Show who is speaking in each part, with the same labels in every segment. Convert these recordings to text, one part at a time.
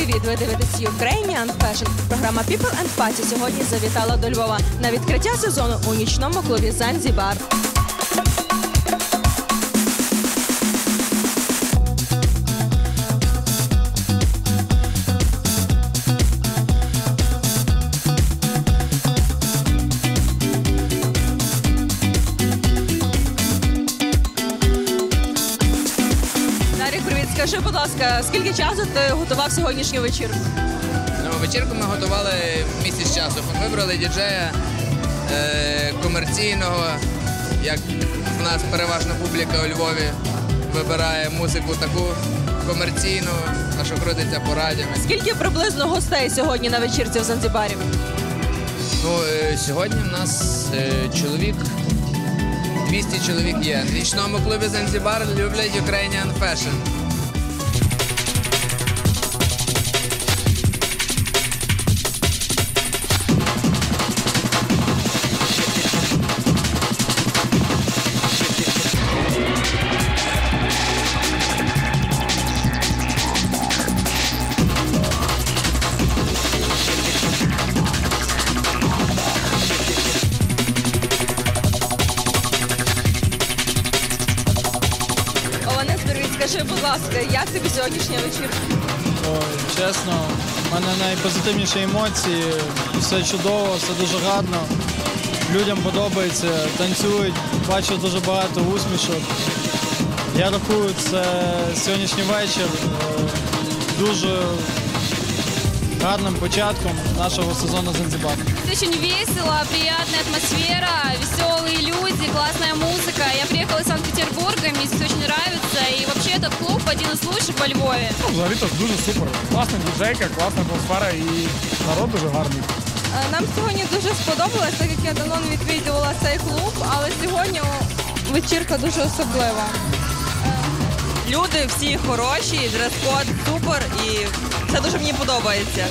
Speaker 1: ви дивитесь Ukrainian Fashion. Програма People and Party сьогодні завітала до Львова на відкриття сезону у нічному клубі Занзібар. Скажи, будь ласка, скільки часу ти готував сьогоднішню вечірку?
Speaker 2: Ну, вечірку ми готували місяць часу. Вибрали діджея е, комерційного, як в нас переважна публіка у Львові вибирає музику таку комерційну, а що крутиться по радіо.
Speaker 1: Скільки приблизно гостей сьогодні на вечірці в Занзібарі?
Speaker 2: Ну, е, сьогодні в нас е, чоловік, 200 чоловік є. В нічному клубі Занзібар люблять Ukrainian Fashion.
Speaker 1: Ласка, як тобі сьогоднішня вечірка?
Speaker 3: Ой, чесно, в мене найпозитивніші емоції, все чудово, все дуже гарно. Людям подобається, танцюють, бачу дуже багато усмішок. Я рахую, це сьогоднішній вечір е, дуже гарним початком нашого сезону Занзибар.
Speaker 4: Очень весело, приятная атмосфера, веселые один из лучших.
Speaker 5: Ну, взагалі то дуже супер. Класна діджейка, класна атмосфера і народ дуже гарний.
Speaker 1: Е, Нам сьогодні дуже сподобалось, так як я давно не відвідувала цей клуб, але сьогодні вечірка дуже особлива. Люди всі хороші, дрес-код супер і це дуже мені подобається.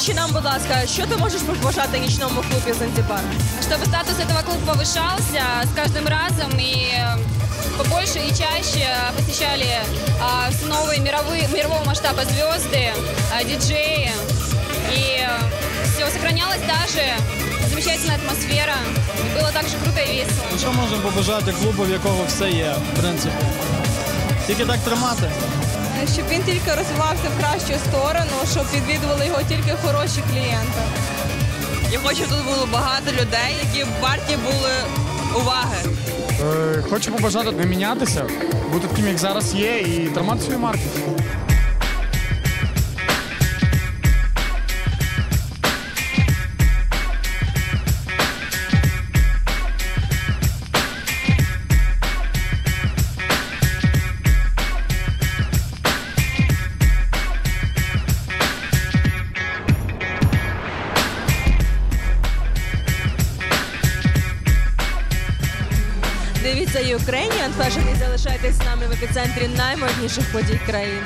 Speaker 1: Скажи ще нам, будь ласка, що ти можеш побажати нічному клубі Занзібар?
Speaker 4: Чтобы статус этого клуба повышался с каждым разом и э, побольше и чаще посещали а, все новые мировые, мирового масштаба звезды, а, диджеи. И все, сохранялась даже замечательная атмосфера. И было также круто и весело.
Speaker 3: Ну, Що можемо побажати клубу, в якого все є, в принципі? Тільки так тримати.
Speaker 1: Щоб він тільки розвивався в кращу сторону, щоб відвідували його тільки хороші клієнти. Я хочу, щоб тут було багато людей, які варті були уваги.
Speaker 5: Е, хочу побажати не мінятися, бути таким, як зараз є, і тримати свою марку.
Speaker 1: Дивіться Ukrainian Fashion і залишайтесь з нами в епіцентрі наймодніших подій країни.